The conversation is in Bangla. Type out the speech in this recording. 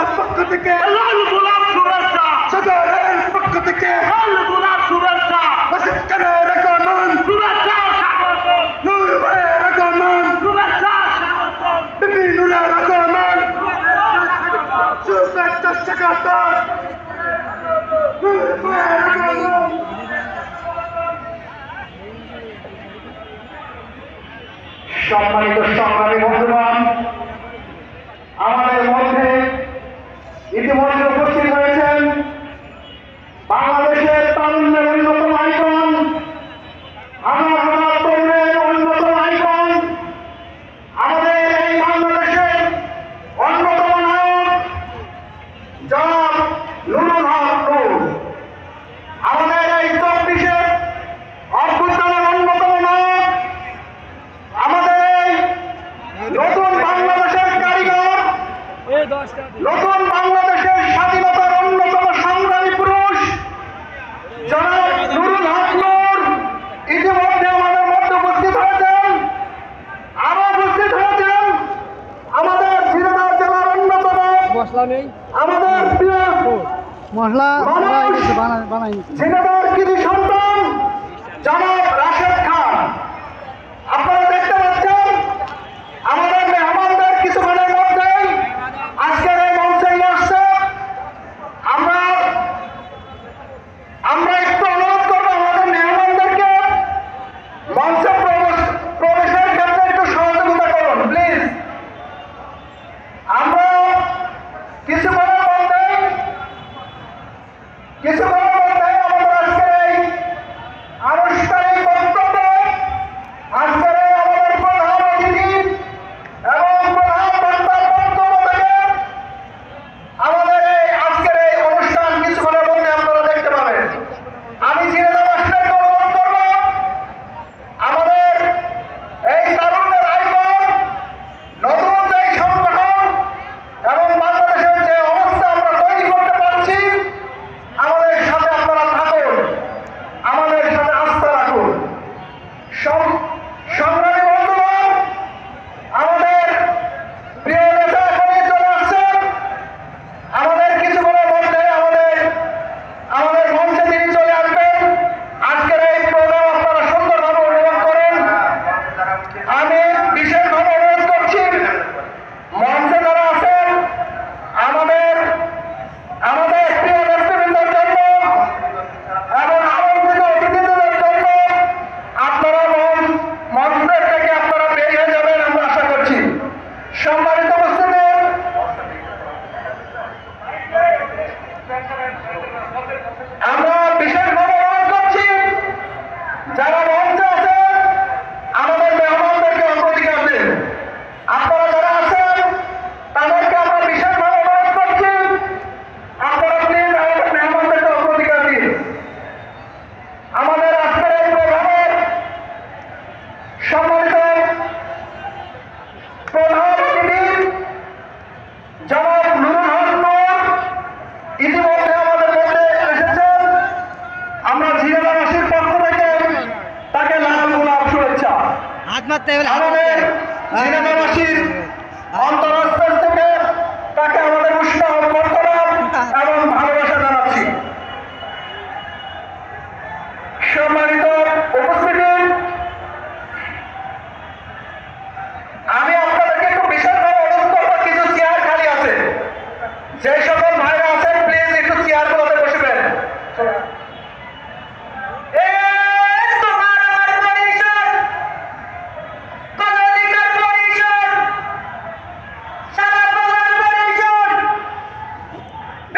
সুরার পক্ষ থেকে। লাল গোলাপ সুরার সদরের পক্ষ থেকে। লাল গোলাপ সুরার বসে কানে রাখো মন। সুরার নূর ভরে রাখো মন। সুরার বিবি নূরে রাখো মন। সুরার স্বাগত নূর ভরে রাখো মন। সম্মানিত সংগ্রামী বন্ধুরা নতুন বাংলাদেশের স্বাধীনতার অন্যতম সংগ্রামী পুরুষ জনাব নুরুল হক নূর ইতিমধ্যে আমাদের মধ্যে উপস্থিত হয়েছেন। আরও উপস্থিত হয়েছেন আমাদের শ্রীনগর জেলার অন্যতম মশলা নেই। আমাদের মশলা বানাই শ্রীনগর কৃষি সন্তান জনাব জনাব নুরুল আমাদের মধ্যে এসেছেন আমরা জিরাবাসীর পক্ষ থেকে তাকে লাল গোলাপ শুভেচ্ছা। আমাদের জিরাবাসীর অন্তরাস্থল থেকে যখন ভারত